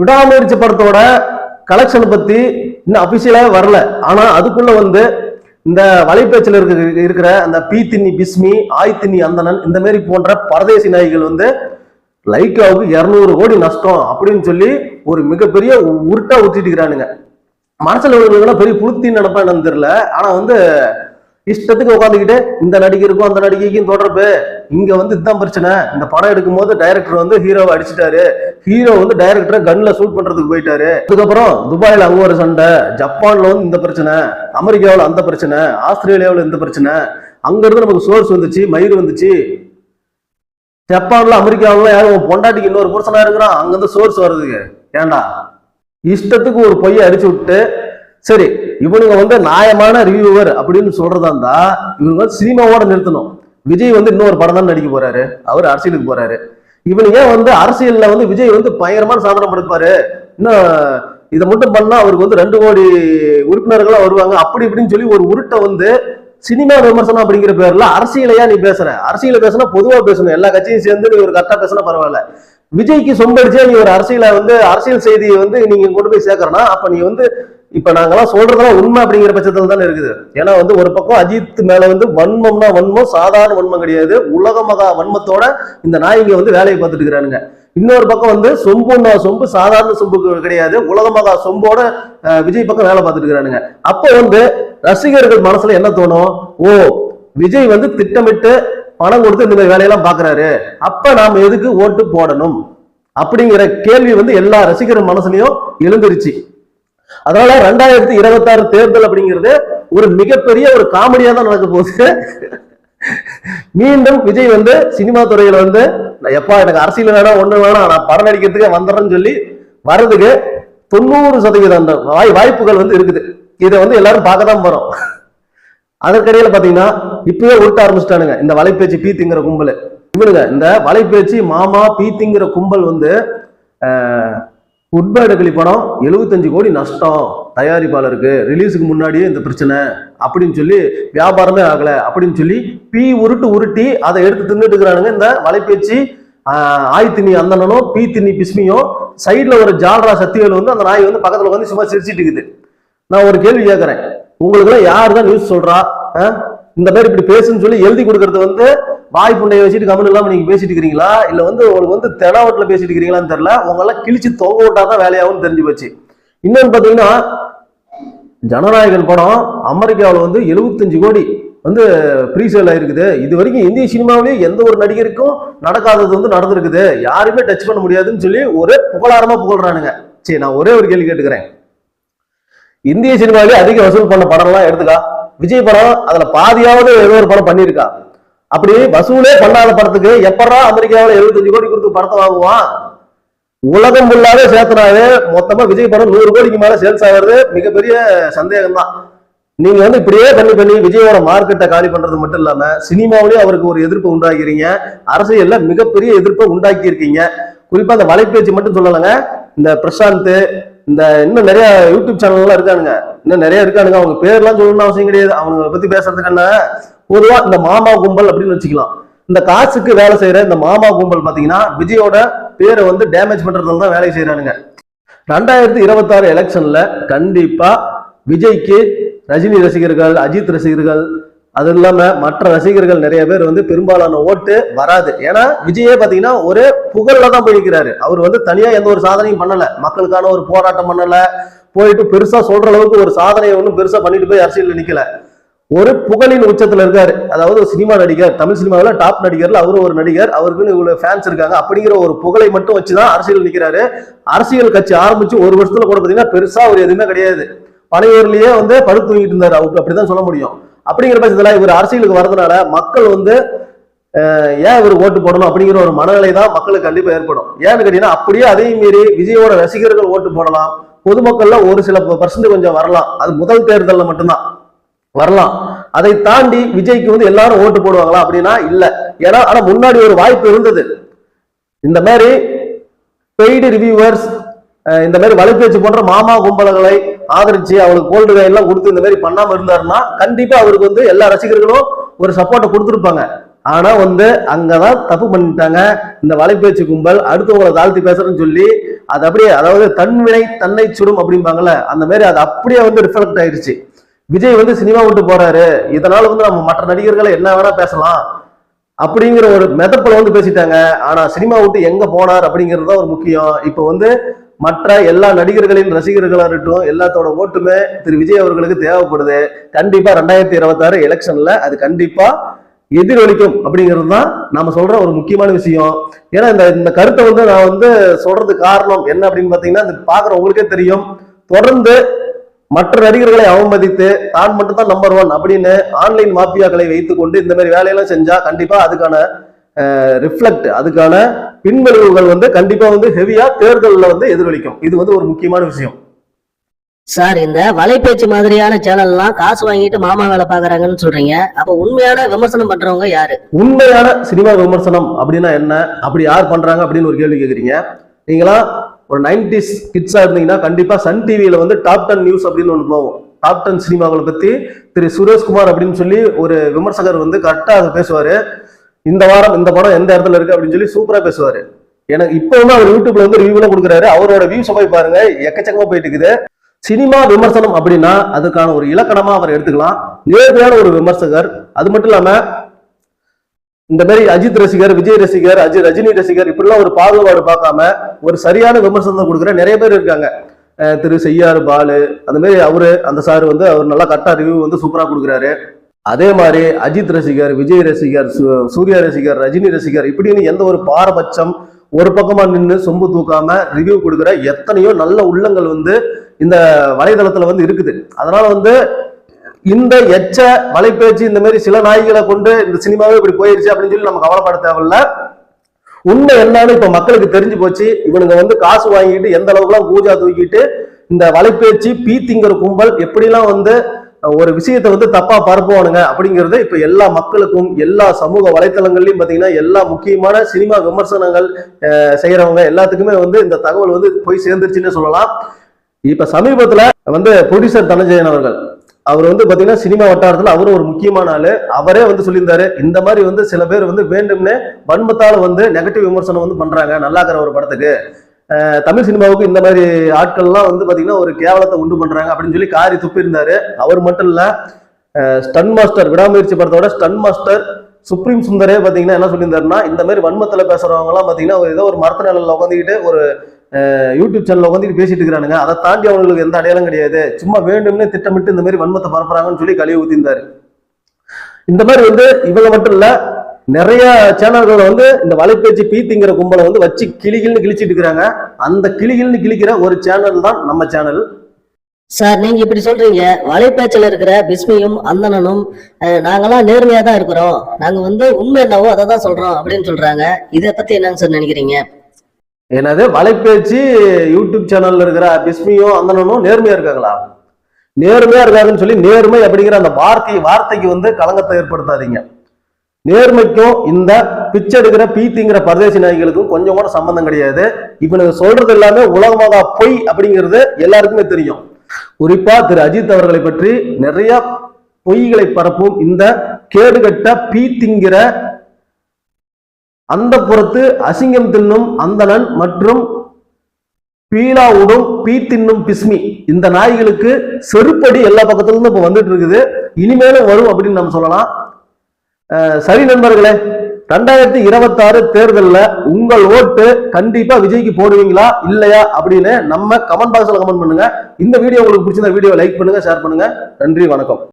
விடாமுயற்சி படத்தோட கலெக்ஷன் பத்தி இன்னும் அபிஷியலாவே வரல. ஆனா அதுக்குள்ள வந்து இந்த வலைப்பேச்சில் இருக்க இருக்கிற அந்த பி தின்னி பிஸ்மி ஆய் தின்னி அந்தணன் இந்த மாதிரி போன்ற பரதேசி நாய்கள் வந்து லைக்காவுக்கு இருநூறு கோடி நஷ்டம் அப்படின்னு சொல்லி ஒரு மிகப்பெரிய உருட்டா ஊற்றிட்டு இருக்கிறானுங்க. மனசுல உள்ளவங்களுக்குலாம் பெரிய புளுத்தின்னு நினைப்பா என்னன்னு தெரியல. ஆனா வந்து இஷ்டத்துக்கு உட்காந்துக்கிட்டு இந்த நடிகருக்கும் அந்த நடிகைக்கும் தொடர்பு. இங்க வந்து இதுதான் பிரச்சனை. இந்த படம் எடுக்கும் போது டைரக்டர் வந்து ஹீரோவை அடிச்சிட்டாரு. ஹீரோ வந்து டைரக்டரை கன்ல ஷூட் பண்றதுக்கு போயிட்டாரு. அதுக்கப்புறம் துபாயில அங்க ஒரு சண்டை. ஜப்பான்ல வந்து இந்த பிரச்சனை. அமெரிக்காவில் அந்த பிரச்சனை. ஆஸ்திரேலியாவில் இந்த பிரச்சனை. அங்க இருந்து நமக்கு சோர்ஸ் வந்துச்சு மயிர் வந்துச்சு. ஜப்பான்ல அமெரிக்காவில் யாரும் பொண்டாட்டிக்கு இன்னொரு புருஷனா இருக்கிறான். அங்கிருந்து சோர்ஸ் வருதுங்க ஏன்டா? இஷ்டத்துக்கு ஒரு பொய்யை அடிச்சு விட்டு சரி இவனுங்க வந்து நியாயமான ரிவியூவர் அப்படின்னு சொல்றதா இருந்தா இவங்க வந்து சினிமாவோட நிறுத்தணும். விஜய் வந்து இன்னொரு படம் தான் நடிக்க போறாரு. அவர் அரசியலுக்கு போறாரு. இவனுங்க ஏன் வந்து அரசியல்ல வந்து விஜய் வந்து பயங்கரமான சாதனை படுப்பாரு? இன்னும் இதை மட்டும் பண்ணா அவருக்கு வந்து ரெண்டு கோடி உறுப்பினர்களா வருவாங்க. அப்படி இப்படின்னு சொல்லி ஒரு உருட்டை வந்து சினிமா விமர்சனம் அப்படிங்கிற பேர்ல அரசியலையா நீ பேசுற? அரசியல பேசினா பொதுவா பேசணும். எல்லா கட்சியும் சேர்ந்து நீ ஒரு கரெக்டா பேசினா பரவாயில்ல. விஜய்க்கு சொம்படிச்சே நீ ஒரு அரசியலை வந்து அரசியல் செய்தியை வந்து நீங்க கொண்டு போய் சேர்க்கறனா அப்ப நீ வந்து இப்ப நாங்கெல்லாம் சொல்றதெல்லாம் உண்மை அப்படிங்கிற பட்சத்துல தானே இருக்குது. ஏன்னா வந்து ஒரு பக்கம் அஜித் மேல வந்து வன்மம்னா வன்மம் சாதாரண வன்மம் கிடையாது. உலக மகா வன்மத்தோட இந்த நாய்ங்க வந்து வேலையை பார்த்துட்டு இருக்கிறானுங்க. இன்னொரு பக்கம் வந்து சொம்புன்னா சொம்பு சாதாரண சொம்புக்கு கிடையாது. உலக மகா சொம்போட விஜய் பக்கம் வேலை பார்த்துட்டு இருக்கிறானுங்க. அப்போ வந்து ரசிகர்கள் மனசுல என்ன தோணும்? ஓ விஜய் வந்து திட்டமிட்டு பணம் கொடுத்து இந்த மாதிரி வேலையெல்லாம் பாக்குறாரு. அப்ப நாம எதுக்கு ஓட்டு போடணும்? அப்படிங்கிற கேள்வி வந்து எல்லா ரசிகர் மனசுலயும் எழுந்துருச்சு. அதனால ரெண்டாயிரத்தி இருபத்தாறு தேர்தல் அப்படிங்கிறது ஒரு மிகப்பெரிய ஒரு காமெடியா தான் நடக்க போகுது. மீண்டும் விஜய் வந்து சினிமா துறையில வந்து எப்பா எனக்கு அரசியல் வேணாம் ஒண்ணு வேணாம் நான் படம் நடிக்கிறதுக்கு வந்துடுறேன்னு சொல்லி வர்றதுக்கு தொண்ணூறு சதவீதம் அந்த வாய் வாய்ப்புகள் வந்து இருக்குது. இதை வந்து எல்லாரும் பார்க்க தான் போறோம். அதற்கிடையில பாத்தீங்கன்னா இப்பவே உருட்ட ஆரம்பிச்சிட்டானுங்க இந்த வலைப்பேச்சு பீத்திங்கிற கும்பல். இவனுங்க இந்த வலைப்பேச்சு மாமா பீத்திங்கிற கும்பல் வந்து உட்பேடு கிளி படம் 75 கோடி நஷ்டம். தயாரிப்பாளருக்கு ரிலீஸுக்கு முன்னாடியே இந்த பிரச்சனை. அப்படின்னு சொல்லி வியாபாரமே ஆகலை. அப்படின்னு சொல்லி பீ உருட்டு உருட்டி அதை எடுத்து தின்னுட்டு இருக்கிறானுங்க. இந்த வலைப்பேச்சு ஆய்த்தினி அந்தனனும் பீ திண்ணி பிஸ்மியும் சைடில் ஒரு ஜால்ரா சத்தியல் வந்து அந்த நாய் வந்து பக்கத்தில் வந்து சும்மா சிரிச்சிட்டு இருக்குது. நான் ஒரு கேள்வி கேட்குறேன். உங்களுக்குலாம் யார் தான் நியூஸ் சொல்கிறா ஆ? இந்த மாதிரி இப்படி பேசுன்னு சொல்லி எழுதி கொடுக்கறது வந்து வாய் புண்டையை வச்சுட்டு கம்மன் இல்லாமல் நீங்க பேசிட்டு இருக்கிறீங்களா? இல்ல வந்து உங்களுக்கு வந்து தெனாவட்டில் பேசிட்டு இருக்கிறீங்களான்னு தெரியல. உங்க கிழிச்சு தொங்க விட்டாதான் வேலையாகவும் தெரிஞ்சு போச்சு. இன்னொன்னு பார்த்தீங்கன்னா ஜனநாயகன் படம் அமெரிக்காவில் வந்து 75 கோடி வந்து ப்ரீ சேல் ஆயிருக்குது. இது வரைக்கும் இந்திய சினிமாவிலேயே எந்த ஒரு நடிகருக்கும் நடக்காதது வந்து நடந்திருக்குது. யாருமே டச் பண்ண முடியாதுன்னு சொல்லி ஒரே புகழாரமாக புகழ்றானுங்க. சரி நான் ஒரே ஒரு கேள்வி கேட்டுக்கிறேன். இந்திய சினிமாவிலே அதிக வசூல் பண்ண படம்லாம் எடுத்துக்கா? விஜய் படம் அதில் பாதியாவது ஏதோ ஒரு படம் பண்ணியிருக்கா? அப்படி வசூலே பண்ணாத படத்துக்கு எப்படா அமெரிக்காவில் 75 கோடி கொடுத்து படத்தை வாங்குவான்? உலகம் ஃபுல்லாவே சேர்த்தனாவே மொத்தமா விஜய் படம் நூறு கோடிக்கு மேல சேல்ஸ் ஆகிறது மிகப்பெரிய சந்தேகம் தான் நீங்க வந்து இப்படியே பண்ணி பண்ணி விஜயோட மார்க்கெட்டை காலி பண்றது மட்டும் இல்லாம சினிமாவிலேயே அவருக்கு ஒரு எதிர்ப்பு உண்டாக்கிறீங்க. அரசியல்ல மிகப்பெரிய எதிர்ப்பை உண்டாக்கி இருக்கீங்க குறிப்பா அந்த வலைப்பேச்சு மட்டும் சொல்லலைங்க. இந்த பிரசாந்த் இந்த இன்னும் நிறைய யூடியூப் சேனல்லாம் இருக்கானுங்க. இன்னும் நிறைய இருக்கானுங்க. அவங்க பேர்லாம் சொல்லணும்னு அவசியம் கிடையாது. அவங்க பத்தி பேசுறதுக்கு என்ன? பொதுவா இந்த மாமா கும்பல் அப்படின்னு வச்சுக்கலாம். இந்த காசுக்கு வேலை செய்யற இந்த மாமா கும்பல் பாத்தீங்கன்னா விஜயோட பேரை வந்து டேமேஜ் பண்றதுல தான் வேலை செய்யறானுங்க ரெண்டாயிரத்தி இருபத்தாறு எலெக்ஷன்ல கண்டிப்பா விஜய்க்கு ரஜினி ரசிகர்கள் அஜித் ரசிகர்கள் அது இல்லாம மற்ற ரசிகர்கள் நிறைய பேர் வந்து பெரும்பாலான ஓட்டு வராது. ஏன்னா விஜயே பாத்தீங்கன்னா ஒரே புகழ்ல தான் போயிருக்கிறாரு அவர் வந்து தனியா எந்த ஒரு சாதனையும் பண்ணல. மக்களுக்கான ஒரு போராட்டம் பண்ணல. போயிட்டு பெருசா சொல்ற அளவுக்கு ஒரு சாதனையை ஒன்றும் பெருசா பண்ணிட்டு போய் அரசியல் நிக்கல. ஒரு புகழின் உச்சத்துல இருக்காரு. அதாவது ஒரு சினிமா நடிகர் தமிழ் சினிமாவில் டாப் நடிகர்ல அவரும் ஒரு நடிகர் அவருக்குன்னு இவ்வளவு ஃபேன்ஸ் இருக்காங்க. அப்படிங்கிற ஒரு புகழை மட்டும் வச்சுதான் அரசியல் நிற்கிறாரு அரசியல் கட்சி ஆரம்பிச்சு ஒரு வருஷத்துல கூட பாத்தீங்கன்னா பெருசா ஒரு எதுவுமே கிடையாது. பனையூர்லயே வந்து படுத்து தூங்கிட்டு இருந்தாரு. அவருக்கு அப்படிதான் சொல்ல முடியும். அப்படிங்கிற பட்சத்துல இவர் அரசியலுக்கு வரதுனால மக்கள் வந்து ஏன் இவர் ஓட்டு போடணும் அப்படிங்கிற ஒரு மனநிலை தான் மக்களுக்கு கண்டிப்பா ஏற்படும். ஏன்னு கேட்டீங்கன்னா அப்படியே அதையும் மீறி விஜயோட ரசிகர்கள் ஓட்டு போடலாம். பொதுமக்கள்ல ஒரு சில பர்சன்ட் கொஞ்சம் வரலாம். அது முதல் தேர்தலில் மட்டும்தான். வரலாம். அதை தாண்டி விஜய்க்கு வந்து எல்லாரும் ஓட்டு போடுவாங்களா அப்படின்னா இல்ல. ஏன்னா ஆனா முன்னாடி ஒரு வாய்ப்பு இருந்தது. இந்த மாதிரி பெய்டு ரிவ்யூவர்ஸ் இந்த மாதிரி வலைபேச்சு போன்ற மாமா கும்பலங்களை ஆதரிச்சு அவளுக்கு கோல்டு எல்லாம் கொடுத்து இந்த மாதிரி பண்ணாம இருந்தாருன்னா கண்டிப்பா அவருக்கு வந்து எல்லா ரசிகர்களும் ஒரு சப்போர்ட்டை கொடுத்துருப்பாங்க. ஆனா வந்து அங்கதான் தப்பு பண்ணிட்டாங்க. இந்த வலைபேச்சு கும்பல் அடுத்தவங்களை தாழ்த்தி பேசுறேன்னு சொல்லி அது அப்படியே அதாவது தன்வினை தன்னை சுடும் அப்படிம்பாங்கல்ல அந்த மாதிரி அது அப்படியே வந்து ரிஃப்ளெக்ட் ஆயிருச்சு. விஜய் வந்து சினிமா விட்டு போறாரு. இதனால வந்து நம்ம மற்ற நடிகர்களை என்ன வேணா பேசலாம். அப்படிங்கிற ஒரு மெதப்பில் வந்து பேசிட்டாங்க. ஆனா சினிமா விட்டு எங்க போனார் அப்படிங்கிறது தான் ஒரு முக்கியம். இப்போ வந்து மற்ற எல்லா நடிகர்களின் ரசிகர்களாக இருக்கட்டும் எல்லாத்தோட ஓட்டுமே திரு. விஜய் அவர்களுக்கு தேவைப்படுது. கண்டிப்பா ரெண்டாயிரத்தி இருபத்தாறு எலெக்ஷன்ல அது கண்டிப்பா எதிரொலிக்கும் அப்படிங்கிறது தான் நம்ம சொல்ற ஒரு முக்கியமான விஷயம். ஏன்னா இந்த இந்த கருத்தை வந்து நான் வந்து சொல்றது காரணம் என்ன அப்படின்னு பாத்தீங்கன்னா இந்த பாக்குற உங்களுக்கே தெரியும். தொடர்ந்து மற்ற நடிகர்களை அவமதித்து தான் மட்டும் தான் நம்பர் ஒன் அப்படின்னு ஆன்லைன் மாஃபியாக்களை வைத்துக்கொண்டு இந்த மாதிரி வேலையெல்லாம் செஞ்சா கண்டிப்பா அதுக்கான ரிஃப்ளெக்ட் அதுக்கான பின்விளைவுகள் வந்து கண்டிப்பா வந்து ஹெவியா தேர்தலில் வந்து எதிரொலிக்கும். இது வந்து ஒரு முக்கியமான விஷயம். சார் இந்த வலைபேச்சு மாதிரியான சேனல்லாம் காசு வாங்கிட்டு மாமா வேலை பாக்குறாங்கன்னு சொல்றீங்க. அப்ப உண்மையான விமர்சனம் பண்றவங்க யாரு? உண்மையான சினிமா விமர்சனம் அப்படின்னா என்ன? அப்படி யார் பண்றாங்க அப்படின்னு ஒரு கேள்வி கேக்குறீங்க. நீங்களாம் ஒரு நைன்டிஸ் கிட்ஸாக இருந்தீங்கன்னா கண்டிப்பாக சன் டிவியில் வந்து டாப் டென் நியூஸ் அப்படின்னு ஒன்று போவோம் டாப் டென் சினிமாக்களை பற்றி திரு சுரேஷ்குமார் அப்படின்னு சொல்லி ஒரு விமர்சகர் வந்து கரெக்டாக அதை பேசுவார். இந்த வாரம் இந்த படம் எந்த இடத்துல இருக்கு அப்படின்னு சொல்லி சூப்பராக பேசுவார். எனக்கு இப்போ வந்து அவர் யூடியூப்ல வந்து ரிவ்யூலாம் கொடுக்குறாரு. அவரோட வியூஸ் போய் பாருங்க. எக்கச்சக்கமாக போயிட்டு இருக்குது. சினிமா விமர்சனம் அப்படின்னா அதுக்கான ஒரு இலக்கணமா அவர் எடுத்துக்கலாம். நேர்மையான ஒரு விமர்சகர். அது மட்டும் இல்லாம இந்த மாதிரி அஜித் ரசிகர் விஜய் ரசிகர் அஜித் ரஜினி ரசிகர் இப்படிலாம் ஒரு பாகுபாடு பார்க்காம ஒரு சரியான விமர்சனம் கொடுக்குற நிறைய பேர் இருக்காங்க. திரு செய்யாறு பாலு அந்த மாதிரி அவரு அந்த சார் வந்து அவர் நல்லா கரெக்டாக ரிவ்யூ வந்து சூப்பராக கொடுக்குறாரு. அதே மாதிரி அஜித் ரசிகர் விஜய் ரசிகர் சூ- சூர்யா ரசிகர் ரஜினி ரசிகர் இப்படின்னு எந்த ஒரு பாரபட்சம் ஒரு பக்கமா நின்று சொம்பு தூக்காம ரிவ்யூ கொடுக்குற எத்தனையோ நல்ல உள்ளங்கள் வந்து இந்த வலைதளத்துல வந்து இருக்குது. அதனால வந்து இந்த எச்ச வலைப்பேச்சு இந்த மாதிரி சில நாய்களை கொண்டு இந்த சினிமாவே இப்படி போயிருச்சு அப்படின்னு சொல்லி நம்ம கவலைப்பட தேவையில்ல. உண்மை என்னன்னு இப்ப மக்களுக்கு தெரிஞ்சு போச்சு. இவனுங்க வந்து காசு வாங்கிட்டு எந்த அளவுக்குலாம் பூஜா தூக்கிட்டு இந்த வலைப்பேச்சு பீத்திங்கிற கும்பல் எப்படிலாம் வந்து ஒரு விஷயத்தை வந்து தப்பா பரப்புவானுங்க அப்படிங்கிறது இப்ப எல்லா மக்களுக்கும் எல்லா சமூக வலைத்தளங்கள்லயும் பாத்தீங்கன்னா எல்லா முக்கியமான சினிமா விமர்சனங்கள் செய்யறவங்க எல்லாத்துக்குமே வந்து இந்த தகவல் வந்து போய் சேர்ந்துருச்சுன்னு சொல்லலாம். இப்ப சமீபத்துல வந்து ப்ரொடியூசர் தனஞ்சயன் அவர்கள் அவர் வந்து பாத்தீங்கன்னா சினிமா வட்டாரத்துல அவரும் ஒரு முக்கியமான ஆளு. அவரே வந்து சொல்லியிருந்தாரு இந்த மாதிரி வந்து சில பேர் வந்து வேண்டும்னே வன்மத்தால வந்து நெகட்டிவ் விமர்சனம் வந்து பண்றாங்க நல்லா இருக்கிற ஒரு படத்துக்கு. தமிழ் சினிமாவுக்கு இந்த மாதிரி ஆட்கள்லாம் வந்து பாத்தீங்கன்னா ஒரு கேவலத்தை உண்டு பண்றாங்க அப்படின்னு சொல்லி காரி துப்பியிருந்தாரு. அவர் மட்டும் இல்ல ஸ்டன் மாஸ்டர் விடாமுயற்சி படத்தோட ஸ்டன் மாஸ்டர் சுப்ரீம் சுந்தரே பாத்தீங்கன்னா என்ன சொல்லியிருந்தாருன்னா இந்த மாதிரி வன்மத்தில் பேசுறவங்க எல்லாம் பாத்தீங்கன்னா ஒரு ஏதோ ஒரு மரத்த நிலையில உட்காந்துக்கிட்டு ஒரு யூடியூப் சேனலில் உட்காந்துட்டு பேசிட்டு இருக்கிறானுங்க. அதை தாண்டி அவங்களுக்கு எந்த அடையாளம் கிடையாது. சும்மா வேண்டும்னே திட்டமிட்டு இந்த மாதிரி வன்மத்தை பரப்புறாங்கன்னு சொல்லி கழுவி ஊத்திருந்தாரு இந்த மாதிரி வந்து இவங்க மட்டும் இல்ல நிறைய சேனல்கள் வந்து இந்த வலைப்பேச்சு பீத்திங்கிற கும்பலை வந்து வச்சு கிளிகிள்னு கிழிச்சிட்டு இருக்கிறாங்க. அந்த கிளிகிள்னு கிழிக்கிற ஒரு சேனல் தான் நம்ம சேனல் சார் நீங்க இப்படி சொல்றீங்க. வலைப்பேச்சில் இருக்கிற பிஸ்மியும் அந்தனனும் அஹ், நாங்கெல்லாம் நேர்மையா தான் இருக்கிறோம். நாங்க வந்து உண்மை என்னவோ அதை தான் சொல்றோம் அப்படின்னு சொல்றாங்க. இதை பத்தி என்னங்க சார் நினைக்கிறீங்க? என்னது? வலைப்பேச்சு யூடியூப் சேனல்ல இருக்கிற பிஸ்மியும் அந்தனனும் நேர்மையா இருக்காங்களா? நேர்மையா இருக்காங்கன்னு சொல்லி நேர்மை அப்படிங்கிற அந்த வார்த்தை வார்த்தைக்கு வந்து களங்கத்தை ஏற்படுத்தாதீங்க. நேர்மைக்கும் இந்த பிச்சை எடுக்கிற பீத்திங்கிற பரதேசி நாய்களுக்கும் கொஞ்சம் கூட சம்பந்தம் கிடையாது. இவனுக்கு சொல்றது எல்லாமே உலகமாக பொய் அப்படிங்கிறது எல்லாருக்குமே தெரியும். குறிப்பா திரு அஜித் அவர்களை பற்றி நிறைய பொய்களை பரப்பும் இந்த கேடுகட்ட பீத்திங்கிற அந்த புறத்து அசிங்கம் தின்னும் அந்தணன் மற்றும் பீலா உடும் பீ தின்னும் பிஸ்மி. இந்த நாய்களுக்கு செருப்படி எல்லா பக்கத்துல இப்போ வந்துட்டு இருக்குது இனிமேலும் வரும் அப்படின்னு நம்ம சொல்லலாம். சரி நண்பர்களே ரெண்டாயிரத்தி இருபத்தாறு தேர்தலில் உங்கள் ஓட்டு கண்டிப்பாக விஜய்க்கு போடுவீங்களா இல்லையா அப்படின்னு நம்ம கமெண்ட் பாக்ஸில் கமெண்ட் பண்ணுங்க. இந்த வீடியோ உங்களுக்கு பிடிச்சிருந்த வீடியோ லைக் பண்ணுங்க ஷேர் பண்ணுங்க. நன்றி வணக்கம்.